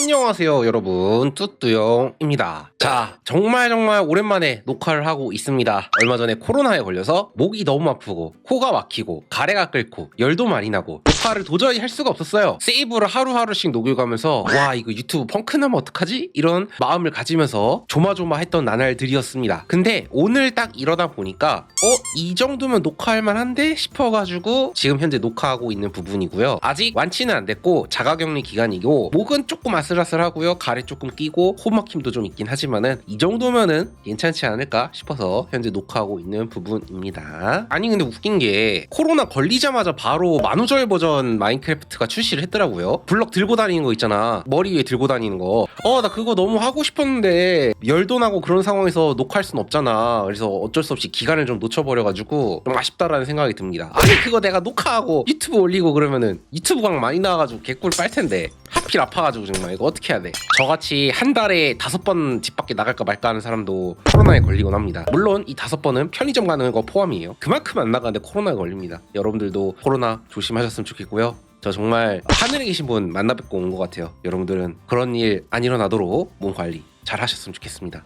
안녕하세요 여러분. 뚜뚜용입니다 자 정말 정말 오랜만에 녹화를 하고 있습니다 얼마 전에 코로나에 걸려서 목이 너무 아프고 코가 막히고 가래가 끓고 열도 많이 나고 녹화를 도저히 할 수가 없었어요 세이브를 하루하루씩 녹여가면서 와 이거 유튜브 펑크 나면 어떡하지? 이런 마음을 가지면서 조마조마했던 나날들이었습니다 근데 오늘 딱 일어나 보니까 어? 이 정도면 녹화할 만한데? 싶어가지고 지금 현재 녹화하고 있는 부분이고요 아직 완치는 안 됐고 자가격리 기간이고 목은 조금 아슬아슬하고요 가래 조금 끼고 코 막힘도 좀 있긴 하지만 은 이 정도면은 괜찮지 않을까 싶어서 현재 녹화하고 있는 부분입니다. 아니 근데 웃긴 게 코로나 걸리자마자 바로 만우절 버전 마인크래프트가 출시를 했더라고요. 블럭 들고 다니는 거 있잖아. 머리 위에 들고 다니는 거 어 나 그거 너무 하고 싶었는데 열도 나고 그런 상황에서 녹화할 순 없잖아. 그래서 어쩔 수 없이 기간을 좀 놓쳐버려가지고 좀 아쉽다라는 생각이 듭니다. 아니 그거 내가 녹화하고 유튜브 올리고 그러면은 유튜브 강 많이 나와가지고 개꿀 빨 텐데 하필 아파가지고 정말 이거 어떻게 해야 돼? 저같이 한 달에 다섯 번 집 밖에 나갈까 말까 하는 사람도 코로나에 걸리곤 합니다. 물론 이 다섯 번은 편의점 가는 거 포함이에요. 그만큼 안 나가는데 코로나에 걸립니다. 여러분들도 코로나 조심하셨으면 좋겠고요. 저 정말 하늘에 계신 분 만나 뵙고 온 것 같아요. 여러분들은 그런 일 안 일어나도록 몸 관리 잘 하셨으면 좋겠습니다.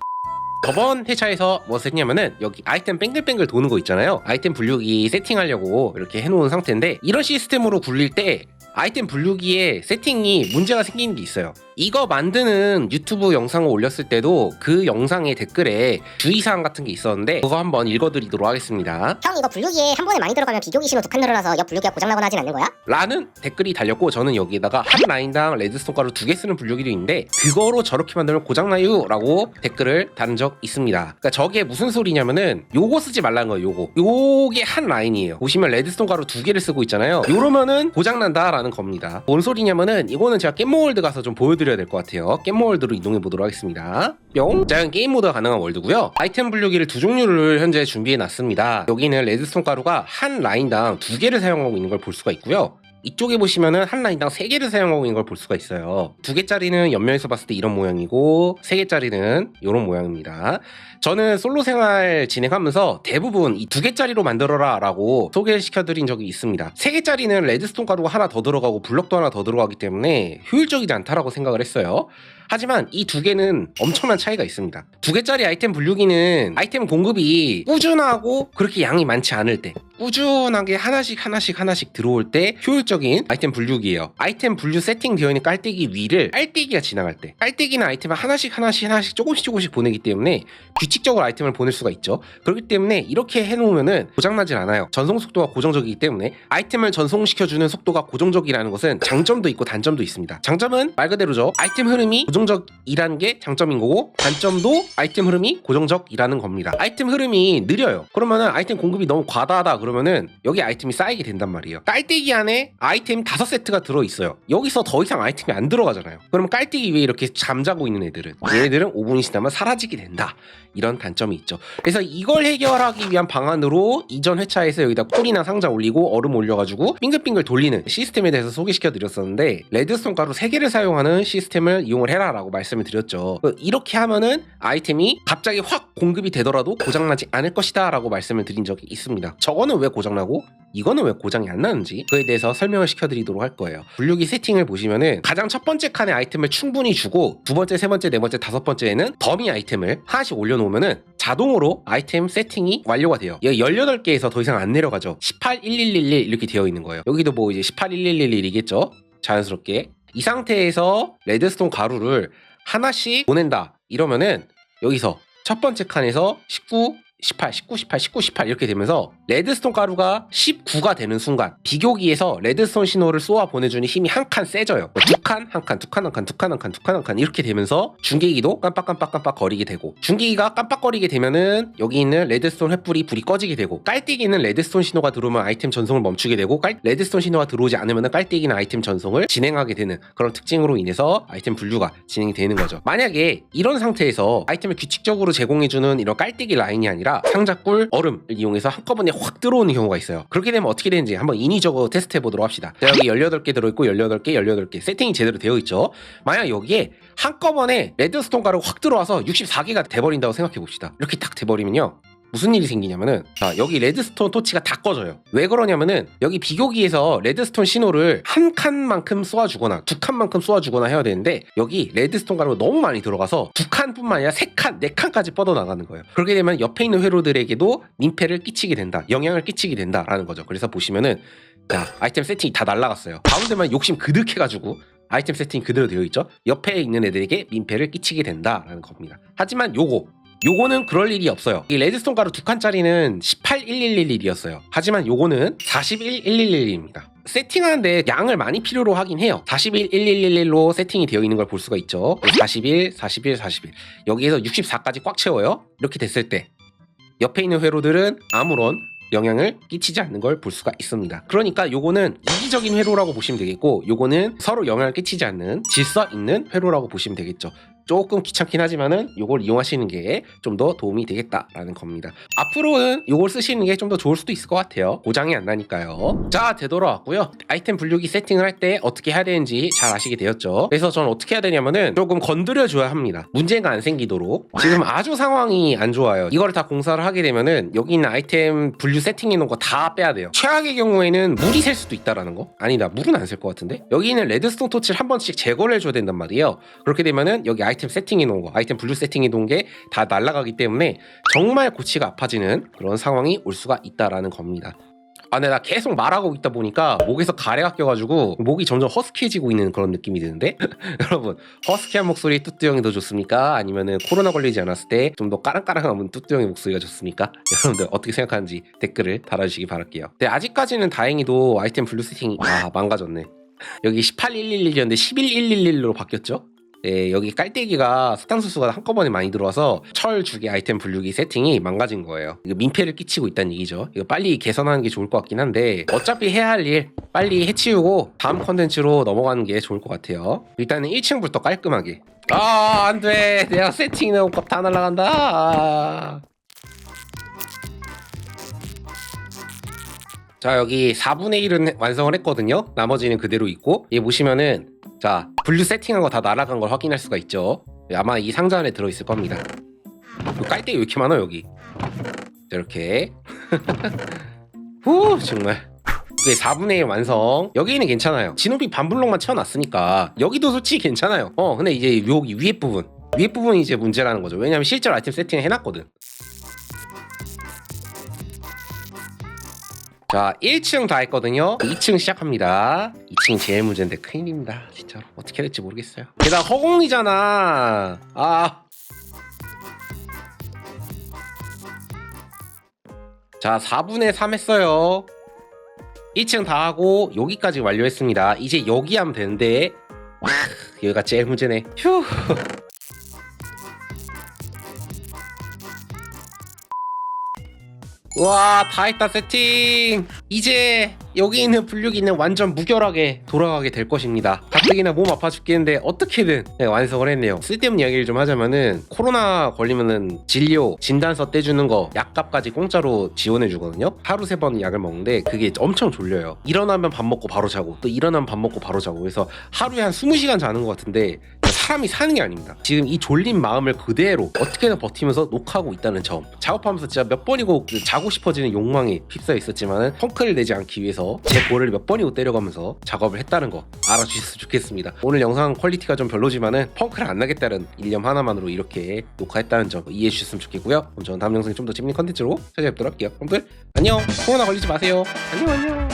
저번 회차에서 뭐 했냐면은 여기 아이템 뱅글뱅글 도는 거 있잖아요. 아이템 분류기 세팅하려고 이렇게 해놓은 상태인데 이런 시스템으로 굴릴 때 아이템 분류기에 세팅이 문제가 생기는 게 있어요 이거 만드는 유튜브 영상을 올렸을 때도 그 영상의 댓글에 주의사항 같은 게 있었는데 그거 한번 읽어드리도록 하겠습니다. 형 이거 분류기에 한 번에 많이 들어가면 비교기 신호 두칸 늘어나서 옆 분류기가 고장나거나 하진 않는 거야? 라는 댓글이 달렸고 저는 여기에다가 한 라인당 레드스톤 가루 두 개 쓰는 분류기도 있는데 그거로 저렇게 만들면 고장나요? 라고 댓글을 다른 적 있습니다. 그러니까 저게 무슨 소리냐면은 요거 쓰지 말라는 거예요 요거. 요게 한 라인이에요. 보시면 레드스톤 가루 두 개를 쓰고 있잖아요. 요러면은 고장난다 라는 겁니다. 뭔 소리냐면은 이거는 제가 겜모월드 가서 좀 보여드 려야 될 것 같아요. 겜모월드로 이동해 보도록 하겠습니다. 뿅. 자, 게임 모드가 가능한 월드고요. 아이템 분류기를 두 종류를 현재 준비해 놨습니다. 여기는 레드스톤 가루가 한 라인당 두 개를 사용하고 있는 걸 볼 수가 있고요 이쪽에 보시면은 한 라인당 세개를 사용하고 있는 걸 볼 수가 있어요. 두 개짜리는 옆면에서 봤을 때 이런 모양이고 세 개짜리는 이런 모양입니다. 저는 솔로 생활 진행하면서 대부분 이두 개짜리로 만들어라 라고 소개를 시켜드린 적이 있습니다. 세 개짜리는 레드스톤 가루가 하나 더 들어가고 블럭도 하나 더 들어가기 때문에 효율적이지 않다라고 생각을 했어요. 하지만 이 두 개는 엄청난 차이가 있습니다. 두 개짜리 아이템 분류기는 아이템 공급이 꾸준하고 그렇게 양이 많지 않을 때 꾸준하게 하나씩 하나씩 하나씩 들어올 때 효율적인 아이템 분류기예요. 아이템 분류 세팅되어 있는 깔때기 위를 깔때기가 지나갈 때 깔때기는 아이템을 하나씩 하나씩 하나씩 조금씩 조금씩 보내기 때문에 규칙적으로 아이템을 보낼 수가 있죠. 그렇기 때문에 이렇게 해놓으면은 고장나질 않아요. 전송 속도가 고정적이기 때문에 아이템을 전송시켜주는 속도가 고정적이라는 것은 장점도 있고 단점도 있습니다. 장점은 말 그대로죠. 아이템 흐름이 고정 적이라는 게 장점인 거고 단점도 아이템 흐름이 고정적이라는 겁니다. 아이템 흐름이 느려요. 그러면은 아이템 공급이 너무 과다하다 그러면은 여기 아이템이 쌓이게 된단 말이에요. 깔때기 안에 아이템 다섯 세트가 들어 있어요. 여기서 더 이상 아이템이 안 들어가잖아요. 그럼 깔때기 위에 이렇게 잠자고 있는 애들은 얘네들은 5분이 지나면 사라지게 된다. 이런 단점이 있죠. 그래서 이걸 해결하기 위한 방안으로 이전 회차에서 여기다 꿀이나 상자 올리고 얼음 올려가지고 빙글빙글 돌리는 시스템에 대해서 소개시켜 드렸었는데 레드스톤 가루 3개를 사용하는 시스템을 이용을 해라 라고 말씀을 드렸죠. 이렇게 하면은 아이템이 갑자기 확 공급이 되더라도 고장나지 않을 것이다 라고 말씀을 드린 적이 있습니다. 저거는 왜 고장나고 이거는 왜 고장이 안 나는지 그에 대해서 설명을 시켜드리도록 할 거예요. 분류기 세팅을 보시면은 가장 첫 번째 칸에 아이템을 충분히 주고 두 번째, 세 번째, 네 번째, 다섯 번째에는 더미 아이템을 하나씩 올려놓으면은 자동으로 아이템 세팅이 완료가 돼요. 여기 18개에서 더 이상 안 내려가죠. 18, 1111 이렇게 되어 있는 거예요. 여기도 뭐 이제 18, 1111이겠죠. 자연스럽게. 이 상태에서 레드스톤 가루를 하나씩 보낸다. 이러면은 여기서 첫 번째 칸에서 19, 18, 19, 18, 19, 18 이렇게 되면서 레드스톤 가루가 19가 되는 순간 비교기에서 레드스톤 신호를 쏘아 보내주는 힘이 한 칸 세져요. 뭐두 칸, 한 칸, 두 칸, 한 칸, 두 칸, 한 칸, 두 칸, 한 칸 이렇게 되면서 중계기도 깜빡깜빡깜빡 거리게 되고 중계기가 깜빡거리게 되면은 여기 있는 레드스톤 횃불이 불이 꺼지게 되고 깔때기는 레드스톤 신호가 들어오면 아이템 전송을 멈추게 되고 깔, 레드스톤 신호가 들어오지 않으면 깔때기는 아이템 전송을 진행하게 되는 그런 특징으로 인해서 아이템 분류가 진행이 되는 거죠. 만약에 이런 상태에서 아이템을 규칙적으로 제공해주는 이런 깔때기 라인이 아니라 상자꿀 얼음을 이용해서 한꺼번에 확 들어오는 경우가 있어요. 그렇게 되면 어떻게 되는지 한번 인위적으로 테스트 해보도록 합시다. 자, 여기 18개 들어있고 18개, 18개 세팅이 제대로 되어 있죠. 만약 여기에 한꺼번에 레드스톤 가루 확 들어와서 64개가 돼버린다고 생각해 봅시다. 이렇게 딱 돼버리면요. 무슨 일이 생기냐면은 자 여기 레드스톤 토치가 다 꺼져요. 왜 그러냐면은 여기 비교기에서 레드스톤 신호를 한 칸만큼 쏘아주거나 두 칸만큼 쏘아주거나 해야 되는데 여기 레드스톤 가루가 너무 많이 들어가서 두 칸뿐만 아니라 세 칸, 네 칸까지 뻗어나가는 거예요. 그렇게 되면 옆에 있는 회로들에게도 민폐를 끼치게 된다 영향을 끼치게 된다라는 거죠. 그래서 보시면은 자 아이템 세팅이 다 날라갔어요. 가운데만 욕심 그득해가지고 아이템 세팅이 그대로 되어 있죠? 옆에 있는 애들에게 민폐를 끼치게 된다라는 겁니다. 하지만 요거 요거는 그럴 일이 없어요. 이 레드스톤 가루 두 칸짜리는 1811111이었어요. 하지만 요거는 41111입니다. 세팅하는데 양을 많이 필요로 하긴 해요. 4111111로 세팅이 되어 있는 걸 볼 수가 있죠. 41, 41, 41. 여기에서 64까지 꽉 채워요. 이렇게 됐을 때 옆에 있는 회로들은 아무런 영향을 끼치지 않는 걸 볼 수가 있습니다. 그러니까 요거는 이기적인 회로라고 보시면 되겠고 요거는 서로 영향을 끼치지 않는 질서 있는 회로라고 보시면 되겠죠. 조금 귀찮긴 하지만은 요걸 이용하시는 게 좀 더 도움이 되겠다라는 겁니다. 앞으로는 요걸 쓰시는 게 좀 더 좋을 수도 있을 것 같아요. 고장이 안 나니까요. 자, 되돌아왔고요. 아이템 분류기 세팅을 할 때 어떻게 해야 되는지 잘 아시게 되었죠. 그래서 저는 어떻게 해야 되냐면은 조금 건드려 줘야 합니다. 문제가 안 생기도록. 지금 아주 상황이 안 좋아요. 이거를 다 공사를 하게 되면은 여기 있는 아이템 분류 세팅해 놓은 거 다 빼야 돼요. 최악의 경우에는 물이 셀 수도 있다라는 거. 아니다. 물은 안 셀 것 같은데. 여기 있는 레드스톤 토치를 한 번씩 제거를 해줘야 된단 말이에요. 그렇게 되면은 여기 아이 템 세팅해 놓은 거, 아이템 분류 세팅해 놓은 게 다 날아가기 때문에 정말 고치가 아파지는 그런 상황이 올 수가 있다라는 겁니다. 아, 근데 나 계속 말하고 있다 보니까 목에서 가래가 껴가지고 목이 점점 허스키해지고 있는 그런 느낌이 드는데 여러분 허스키한 목소리 뚜뚜 형이 더 좋습니까? 아니면은 코로나 걸리지 않았을 때 좀 더 까랑까랑한 뚜뚜 형의 목소리가 좋습니까? 여러분들 어떻게 생각하는지 댓글을 달아주시기 바랄게요. 근데 아직까지는 다행히도 아이템 블루 세팅이 아 망가졌네. 여기 18111이었는데 11111로 바뀌었죠? 예, 여기 깔때기가 사탕수수가 한꺼번에 많이 들어와서 철 주기 아이템 분류기 세팅이 망가진 거예요. 이거 민폐를 끼치고 있다는 얘기죠. 이거 빨리 개선하는 게 좋을 것 같긴 한데 어차피 해야 할 일 빨리 해치우고 다음 컨텐츠로 넘어가는 게 좋을 것 같아요. 일단은 1층부터 깔끔하게. 아, 안 돼. 내가 세팅해놓은 값다 날라간다. 자 여기 4분의 1은 완성을 했거든요. 나머지는 그대로 있고 여기 보시면은 자 분류 세팅한 거 다 날아간 걸 확인할 수가 있죠. 아마 이 상자 안에 들어있을 겁니다. 그 깔때기 왜 이렇게 많아 여기? 자, 이렇게. 후 정말. 이게 4분의 1 완성. 여기는 괜찮아요. 진호비 반블록만 채워놨으니까 여기도 솔직히 괜찮아요. 어 근데 이제 여기 위에 부분. 위에 부분이 이제 문제라는 거죠. 왜냐면 실제로 아이템 세팅을 해놨거든 자, 1층 다 했거든요. 2층 시작합니다. 2층 제일 문제인데 큰일입니다. 진짜로. 어떻게 해야 될지 모르겠어요. 게다가 허공이잖아. 아. 자, 4분의 3 했어요. 1층 다 하고 여기까지 완료했습니다. 이제 여기 하면 되는데 크, 여기가 제일 문제네. 휴. 와, 다 했다 세팅. 이제 여기 있는 분류기는 완전 무결하게 돌아가게 될 것입니다. 가뜩이나 몸 아파 죽겠는데 어떻게든 네, 완성을 했네요. 쓸데없는 이야기를 좀 하자면은 코로나 걸리면은 진료, 진단서 떼주는 거 약값까지 공짜로 지원해 주거든요. 하루 세 번 약을 먹는데 그게 엄청 졸려요. 일어나면 밥 먹고 바로 자고 또 일어나면 밥 먹고 바로 자고 그래서 하루에 한 20시간 자는 것 같은데 사람이 사는 게 아닙니다. 지금 이 졸린 마음을 그대로 어떻게든 버티면서 녹하고 있다는 점. 작업하면서 진짜 몇 번이고 그 자고 싶어지는 욕망에 휩싸여 있었지만은 펑크를 내지 않기 위해서 제 볼을 몇 번이고 때려가면서 작업을 했다는 거 알아주셨으면 좋겠습니다. 오늘 영상 퀄리티가 좀 별로지만은 펑크를 안 나겠다는 일념 하나만으로 이렇게 녹화했다는 점 이해해 주셨으면 좋겠고요. 그럼 저는 다음 영상에 좀 더 재밌는 컨텐츠로 찾아뵙도록 할게요. 여러분들 안녕. 코로나 걸리지 마세요. 안녕 안녕.